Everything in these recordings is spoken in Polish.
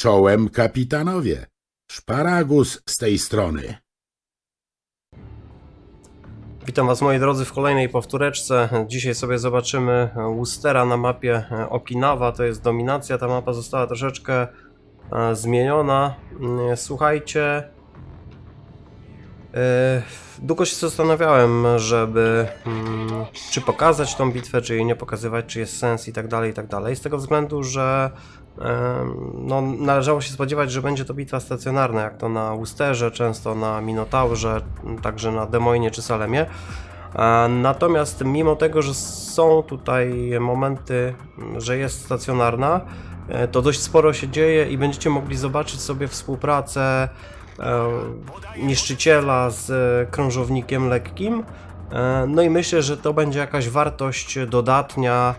Czołem kapitanowie. Szparagus z tej strony. Witam Was moi drodzy w kolejnej powtóreczce. Dzisiaj sobie zobaczymy Woostera na mapie Okinawa. To jest dominacja. Ta mapa została troszeczkę e, zmieniona. Mm, Słuchajcie. e, Długo się zastanawiałem, żeby mm, czy pokazać tą bitwę, czy jej nie pokazywać, czy jest sens i tak dalej, i tak dalej. Z tego względu, że no, należało się spodziewać, że będzie to bitwa stacjonarna, jak to na Woosterze, często na Minotaurze, także na Demoinie czy Salemie. E, Natomiast mimo tego, że są tutaj momenty, że jest stacjonarna, e, to dość sporo się dzieje i będziecie mogli zobaczyć sobie współpracę e, niszczyciela z krążownikiem lekkim. No i myślę, że to będzie jakaś wartość dodatnia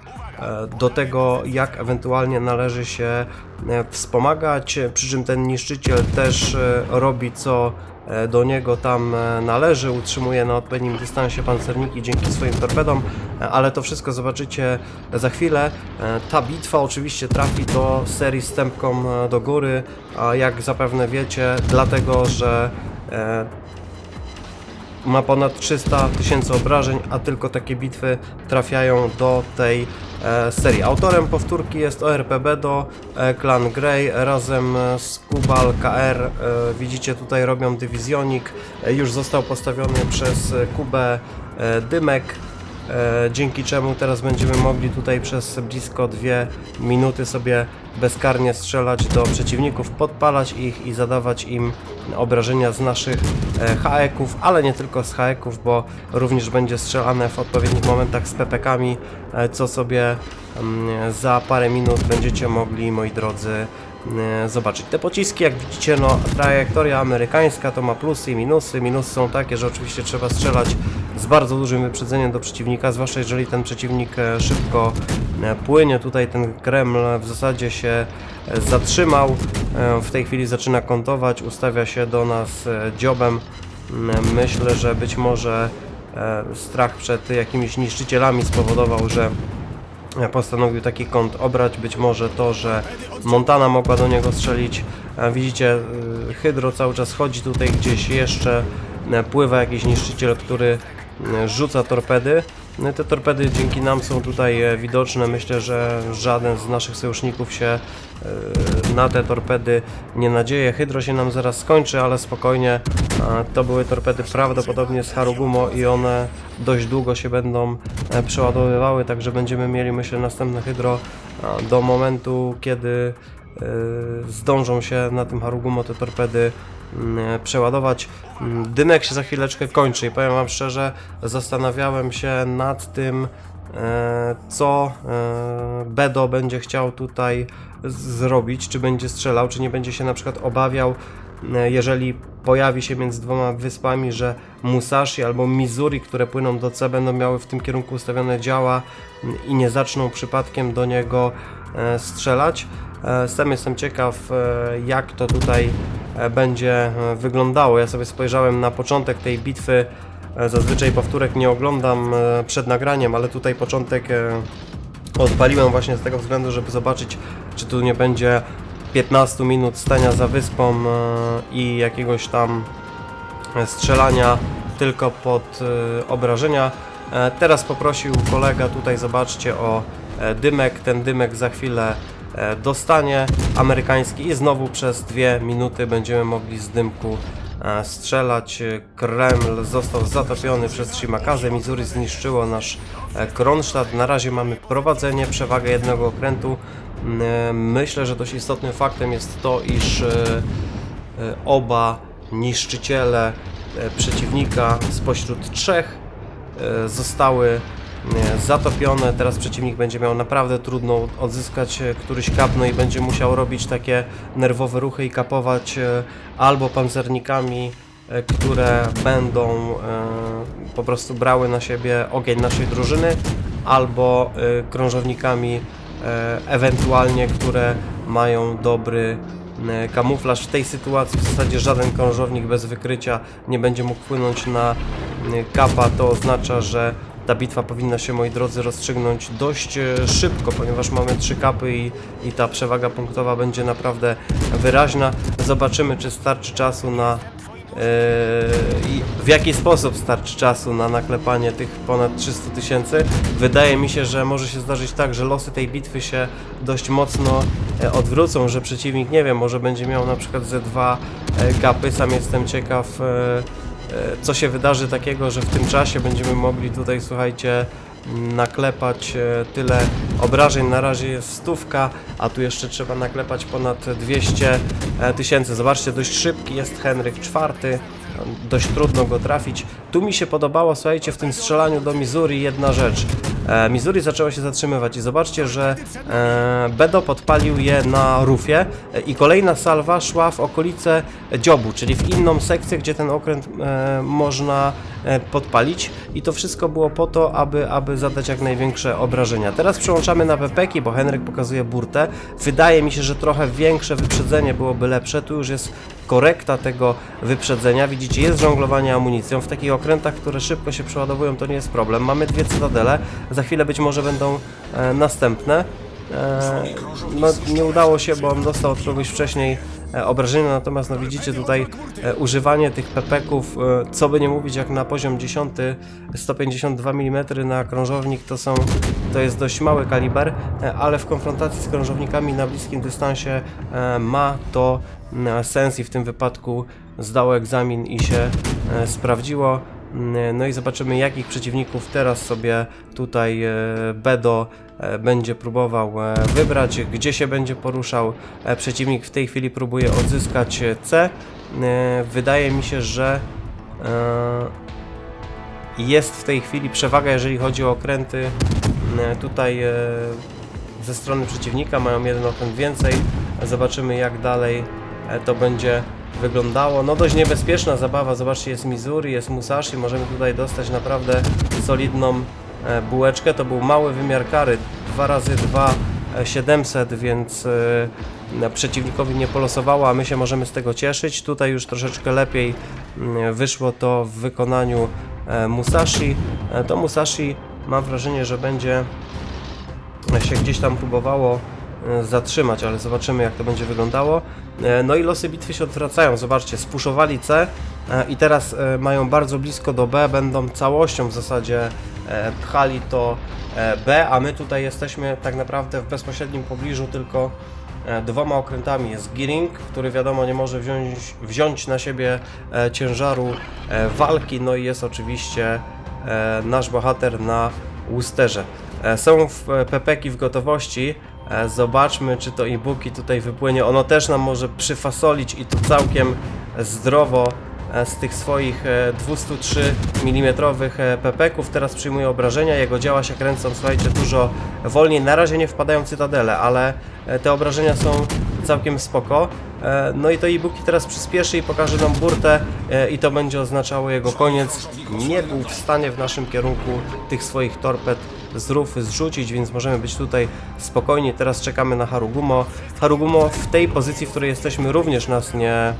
do tego, jak ewentualnie należy się e, wspomagać, e, przy czym ten niszczyciel też e, robi co e, do niego tam e, należy, utrzymuje na odpowiednim dystansie pancerniki dzięki swoim torpedom, e, ale to wszystko zobaczycie za chwilę. E, Ta bitwa oczywiście trafi do serii stępką e, do góry, a jak zapewne wiecie, dlatego, że e, ma ponad 300 tysięcy obrażeń, a tylko takie bitwy trafiają do tej e, serii. Autorem powtórki jest ORPB do e, Clan Grey razem e, z Kubal KR. E, widzicie tutaj robią dywizjonik. E, już został postawiony przez e, Kubę e, Dymek. E, dzięki czemu teraz będziemy mogli tutaj przez blisko dwie minuty sobie bezkarnie strzelać do przeciwników, podpalać ich i zadawać im obrażenia z naszych e, haeków, ale nie tylko z haeków, bo również będzie strzelane w odpowiednich momentach z pepekami, e, co sobie mm, za parę minut będziecie mogli, moi drodzy, zobaczyć. Te pociski, jak widzicie, no trajektoria amerykańska to ma plusy i minusy. Minusy są takie, że oczywiście trzeba strzelać z bardzo dużym wyprzedzeniem do przeciwnika, zwłaszcza jeżeli ten przeciwnik e, szybko e, płynie. Tutaj ten Kreml w zasadzie się e, zatrzymał. E, W tej chwili zaczyna kontować, ustawia się do nas e, dziobem. Myślę, że być może e, strach przed jakimiś niszczycielami spowodował, że E, postanowił taki kąt obrać. Być może to, że Montana mogła do niego strzelić. Widzicie, y, Hydro cały czas chodzi tutaj gdzieś jeszcze. e, Pływa jakiś niszczyciel, który e, rzuca torpedy. No te torpedy dzięki nam są tutaj e, widoczne. Myślę, że żaden z naszych sojuszników się e, na te torpedy nie nadzieje. Hydro się nam zaraz skończy, ale spokojnie. To były torpedy prawdopodobnie z Harugumo i one dość długo się będą e, przeładowywały, także będziemy mieli myślę następne hydro do momentu, kiedy zdążą się na tym Harugumo te torpedy mm, przeładować. Mm, Dymek się za chwileczkę kończy i powiem wam szczerze, zastanawiałem się nad tym, e, co e, Bedo będzie chciał tutaj zrobić, czy będzie strzelał, czy nie będzie się na przykład obawiał, jeżeli pojawi się między dwoma wyspami, że Musashi albo Missouri, które płyną do C, będą miały w tym kierunku ustawione działa i nie zaczną przypadkiem do niego strzelać. E, Sam jestem ciekaw, e, jak to tutaj e, będzie e, wyglądało. Ja sobie spojrzałem na początek tej bitwy. E, Zazwyczaj powtórek nie oglądam e, przed nagraniem, ale tutaj początek e, odpaliłem właśnie z tego względu, żeby zobaczyć, czy tu nie będzie 15 minut stania za wyspą e, i jakiegoś tam e, strzelania tylko pod e, obrażenia. E, Teraz poprosił kolega tutaj, zobaczcie, o e, dymek. Ten dymek za chwilę e, dostanie amerykański i znowu przez dwie minuty będziemy mogli z dymku e, strzelać. E, Kreml został zatopiony przez Shimakaze. Missouri zniszczyło nasz e, Kronstadt. Na razie mamy prowadzenie, przewagę jednego okrętu. Mm, e, Myślę, że dość istotnym faktem jest to, iż e, e, oba niszczyciele e, przeciwnika spośród trzech e, zostały e, zatopione. Teraz przeciwnik będzie miał naprawdę trudno odzyskać e, któryś kap, no i będzie musiał robić takie nerwowe ruchy i kapować e, albo pancernikami, e, które będą po prostu brały na siebie ogień naszej drużyny, albo krążownikami ewentualnie, które mają dobry kamuflaż. W tej sytuacji w zasadzie żaden krążownik bez wykrycia nie będzie mógł płynąć na kapa. To oznacza, że ta bitwa powinna się, moi drodzy, rozstrzygnąć dość e, szybko, ponieważ mamy trzy kapy i, i ta przewaga punktowa będzie naprawdę wyraźna. Zobaczymy, czy starczy czasu na Yy, i w jaki sposób starczy czasu na naklepanie tych ponad 300 tysięcy. Wydaje mi się, że może się zdarzyć tak, że losy tej bitwy się dość mocno e, odwrócą, że przeciwnik, nie wiem, może będzie miał na przykład ze dwa e, kapy. Sam jestem ciekaw, e, e, co się wydarzy takiego, że w tym czasie będziemy mogli tutaj, słuchajcie, naklepać e, tyle obrażeń. Na razie jest stówka, a tu jeszcze trzeba naklepać ponad 200 e, tysięcy. Zobaczcie, dość szybki jest Henryk IV. Dość trudno go trafić. Tu mi się podobało, słuchajcie, w tym strzelaniu do Missouri jedna rzecz. E, Missouri zaczęło się zatrzymywać i zobaczcie, że e, Bedo podpalił je na rufie e, i kolejna salwa szła w okolice dziobu, czyli w inną sekcję, gdzie ten okręt można podpalić i to wszystko było po to, aby, aby zadać jak największe obrażenia. Teraz przełączamy na pepeki, bo Henryk pokazuje burtę. Wydaje mi się, że trochę większe wyprzedzenie byłoby lepsze. Tu już jest korekta tego wyprzedzenia. Widzicie, jest żonglowanie amunicją. W takich okrętach, które szybko się przeładowują, to nie jest problem. Mamy dwie cytadele. Za chwilę być może będą e, następne. E, no, nie udało się, bo on dostał od kogoś wcześniej obrażenia, natomiast no widzicie tutaj e, używanie tych pepeków, e, co by nie mówić, jak na poziom 10, 152 mm na krążownik to są, to jest dość mały kaliber, e, ale w konfrontacji z krążownikami na bliskim dystansie e, ma to sens i w tym wypadku zdało egzamin i się e, sprawdziło. Mm, No i zobaczymy, jakich przeciwników teraz sobie tutaj e, Bedo e, będzie próbował e, wybrać, gdzie się będzie poruszał. Przeciwnik w tej chwili próbuje odzyskać C. Wydaje mi się, że jest w tej chwili przewaga, jeżeli chodzi o okręty. Tutaj ze strony przeciwnika mają jeden okręt więcej. Zobaczymy, jak dalej to będzie wyglądało. No dość niebezpieczna zabawa, zobaczcie jest Missouri, jest Musashi, możemy tutaj dostać naprawdę solidną e, bułeczkę. To był mały wymiar kary, 2 razy 2 e, 700, więc e, przeciwnikowi nie polosowało, a my się możemy z tego cieszyć. Tutaj już troszeczkę lepiej mm, wyszło to w wykonaniu e, Musashi. E, To Musashi mam wrażenie, że będzie się gdzieś tam próbowało e, zatrzymać, ale zobaczymy jak to będzie wyglądało. E, No i losy bitwy się odwracają. Zobaczcie, spuszowali C e, i teraz e, mają bardzo blisko do B, będą całością w zasadzie e, pchali to e, B, a my tutaj jesteśmy tak naprawdę w bezpośrednim pobliżu tylko e, dwoma okrętami. Jest Gearing, który wiadomo nie może wziąć, wziąć na siebie e, ciężaru e, walki, no i jest oczywiście e, nasz bohater na Worcesterze. E, Są w, e, pepeki w gotowości. E, Zobaczmy, czy to e-booki tutaj wypłynie. Ono też nam może przyfasolić i to całkiem zdrowo e, z tych swoich e, 203 mm pepeków. Teraz przyjmuje obrażenia, jego działa się kręcą, słuchajcie, dużo wolniej. Na razie nie wpadają w cytadele, ale e, te obrażenia są całkiem spoko. E, No i to e-booki teraz przyspieszy i pokaże nam burtę e, i to będzie oznaczało jego koniec. Nie był w stanie w naszym kierunku tych swoich torped z zrzucić, więc możemy być tutaj spokojni. Teraz czekamy na Harugumo. Harugumo w tej pozycji, w której jesteśmy również nas nie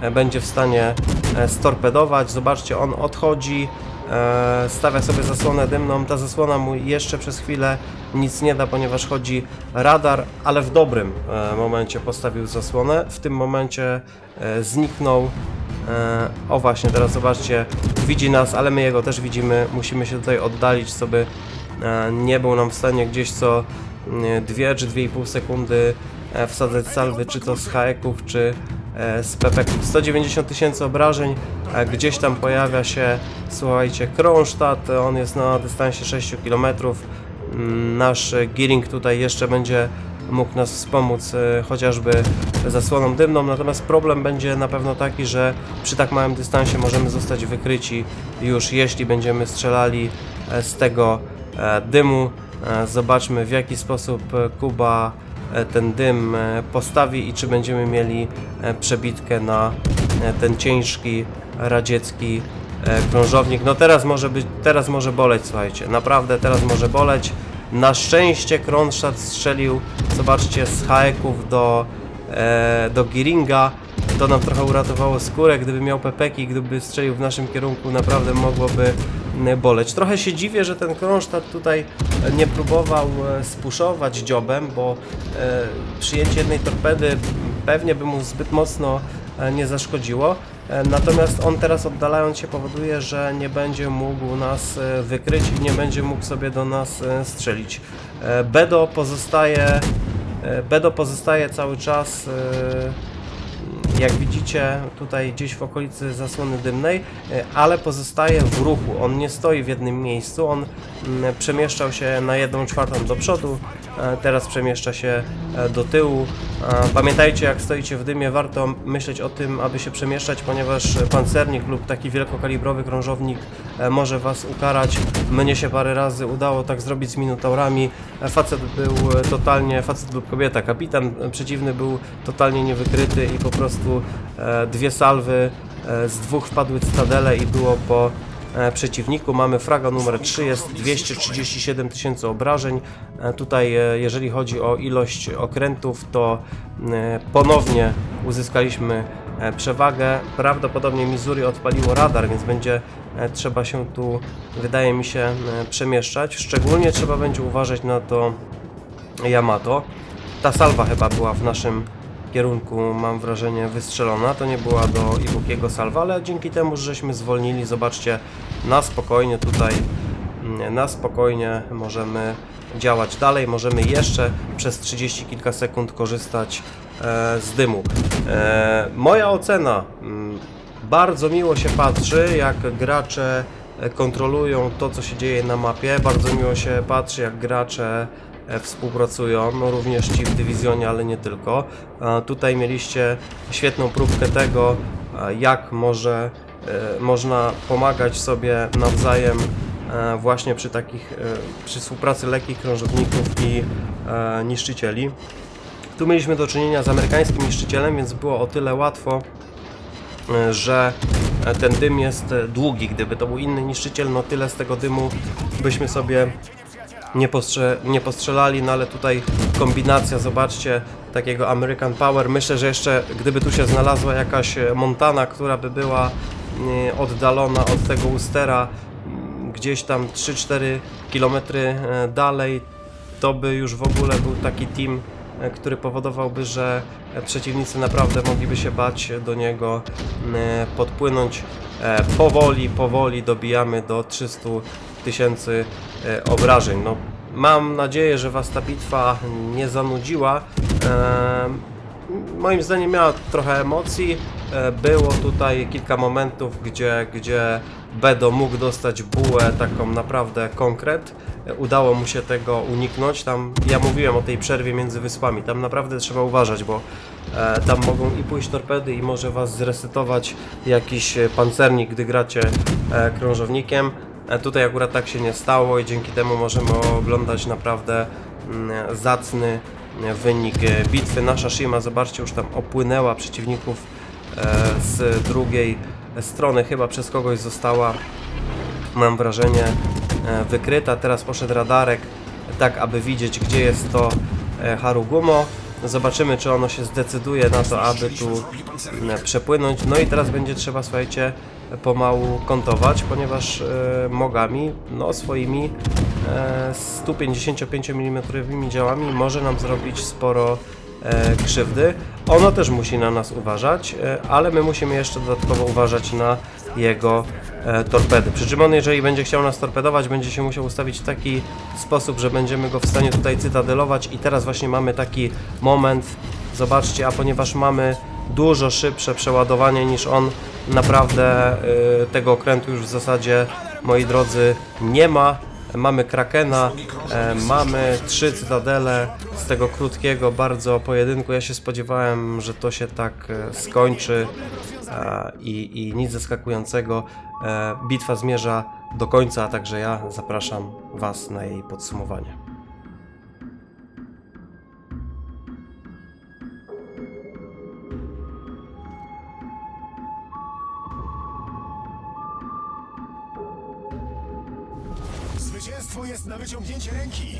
e, będzie w stanie e, storpedować. Zobaczcie, on odchodzi, e, stawia sobie zasłonę dymną. Ta zasłona mu jeszcze przez chwilę nic nie da, ponieważ chodzi radar, ale w dobrym momencie postawił zasłonę. W tym momencie zniknął. O właśnie, teraz zobaczcie, widzi nas, ale my jego też widzimy. Musimy się tutaj oddalić, co by nie był nam w stanie gdzieś co 2 czy 2,5 sekundy e, wsadzać salwy, czy to z haeków, czy e, z pepeków. 190 tysięcy obrażeń, e, gdzieś tam pojawia się, słuchajcie, Kronstadt, on jest na dystansie 6 km. Mm, Nasz e, Gearing tutaj jeszcze będzie mógł nas wspomóc e, chociażby zasłoną dymną, natomiast problem będzie na pewno taki, że przy tak małym dystansie możemy zostać wykryci już jeśli będziemy strzelali e, z tego e, dymu. E, Zobaczmy w jaki sposób e, Kuba e, ten dym e, postawi i czy będziemy mieli e, przebitkę na e, ten ciężki radziecki e, krążownik. No teraz może być, teraz może boleć, słuchajcie, naprawdę teraz może boleć. Na szczęście Kronstadt strzelił, zobaczcie, z haeków do, e, do Giringa. To nam trochę uratowało skórę. Gdyby miał pepeki, gdyby strzelił w naszym kierunku, naprawdę mogłoby e, boleć. Trochę się dziwię, że ten Kronstadt tutaj e, nie próbował e, spuszować dziobem, bo e, przyjęcie jednej torpedy pewnie by mu zbyt mocno e, nie zaszkodziło. E, Natomiast on teraz oddalając się powoduje, że nie będzie mógł nas e, wykryć i nie będzie mógł sobie do nas e, strzelić. E, Bedo pozostaje, e, Bedo pozostaje cały czas e, jak widzicie tutaj gdzieś w okolicy zasłony dymnej, e, ale pozostaje w ruchu. On nie stoi w jednym miejscu, on mm, przemieszczał się na jedną czwartą do przodu, teraz przemieszcza się e, do tyłu. E, Pamiętajcie, jak stoicie w dymie, warto myśleć o tym, aby się przemieszczać, ponieważ pancernik lub taki wielkokalibrowy krążownik e, może Was ukarać. Mnie się parę razy udało tak zrobić z minotaurami. E, Facet był e, totalnie, facet lub kobieta, kapitan e, przeciwny był totalnie niewykryty i po prostu e, dwie salwy e, z dwóch wpadły cytadele i było po e, przeciwniku. Mamy fraga numer 3, jest 237 tysięcy obrażeń. E, Tutaj, e, jeżeli chodzi o ilość okrętów, to e, ponownie uzyskaliśmy e, przewagę. Prawdopodobnie Missouri odpaliło radar, więc będzie e, trzeba się tu, wydaje mi się, e, przemieszczać. Szczególnie trzeba będzie uważać na to Yamato. Ta salwa chyba była w naszym kierunku, mam wrażenie, wystrzelona. To nie była do Ibukiego salwa, ale dzięki temu, że żeśmy zwolnili, zobaczcie, na spokojnie tutaj, mm, na spokojnie możemy działać dalej. Możemy jeszcze przez 30 kilka sekund korzystać e, z dymu. E, moja ocena, mm, bardzo miło się patrzy, jak gracze e, kontrolują to, co się dzieje na mapie. Bardzo miło się patrzy, jak gracze współpracują, no również ci w dywizjonie, ale nie tylko. E, Tutaj mieliście świetną próbkę tego, e, jak może, e, można pomagać sobie nawzajem e, właśnie przy takich, e, przy współpracy lekkich krążowników i e, niszczycieli. Tu mieliśmy do czynienia z amerykańskim niszczycielem, więc było o tyle łatwo, e, że e, ten dym jest e, długi. Gdyby to był inny niszczyciel, no tyle z tego dymu byśmy sobie nie, postrze nie postrzelali, no ale tutaj kombinacja, zobaczcie, takiego American Power. Myślę, że jeszcze gdyby tu się znalazła jakaś e, Montana, która by była e, oddalona od tego Ustera, m, gdzieś tam 3-4 km dalej, to by już w ogóle był taki team, e, który powodowałby, że e, przeciwnicy naprawdę mogliby się bać do niego e, podpłynąć. E, Powoli, powoli dobijamy do 300 tysięcy e, obrażeń. No, mam nadzieję, że Was ta bitwa nie zanudziła. E, Moim zdaniem miała trochę emocji. E, Było tutaj kilka momentów, gdzie, gdzie Bedo mógł dostać bułę taką naprawdę konkret. E, Udało mu się tego uniknąć. Tam ja mówiłem o tej przerwie między wyspami. Tam naprawdę trzeba uważać, bo e, tam mogą i pójść torpedy i może was zresetować jakiś e, pancernik, gdy gracie e, krążownikiem. E, Tutaj akurat tak się nie stało i dzięki temu możemy oglądać naprawdę mm, zacny e, wynik e, bitwy. Nasza Shima, zobaczcie, już tam opłynęła przeciwników z drugiej strony. Chyba przez kogoś została, mam wrażenie, wykryta. Teraz poszedł radarek, tak aby widzieć, gdzie jest to e, Zobaczymy, czy ono się zdecyduje na to, aby tu mm, przepłynąć. No i teraz będzie trzeba, słuchajcie, pomału kontować, ponieważ e, mogami, no swoimi e, 155 mm działami może nam zrobić sporo krzywdy. Ono też musi na nas uważać, e, ale my musimy jeszcze dodatkowo uważać na jego e, torpedy. Przy czym on, jeżeli będzie chciał nas torpedować, będzie się musiał ustawić w taki sposób, że będziemy go w stanie tutaj cytadelować i teraz właśnie mamy taki moment, zobaczcie, a ponieważ mamy dużo szybsze przeładowanie niż on, naprawdę tego okrętu już w zasadzie, moi drodzy, nie ma. Mamy Krakena, e, mamy trzy cytadele z tego krótkiego bardzo pojedynku. Ja się spodziewałem, że to się tak e, skończy e, i, i nic zaskakującego. Bitwa zmierza do końca, a także ja zapraszam Was na jej podsumowanie. Zwycięstwo jest na wyciągnięcie ręki.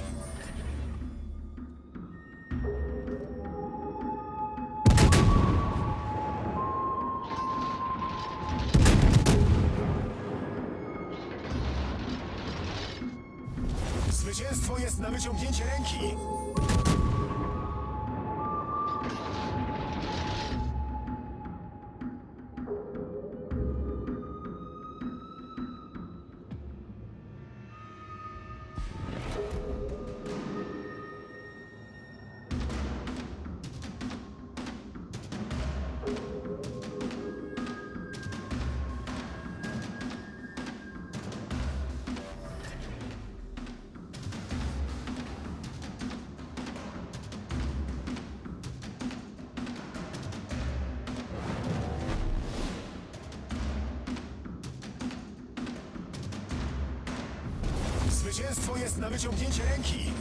Zwycięstwo jest na wyciągnięcie ręki!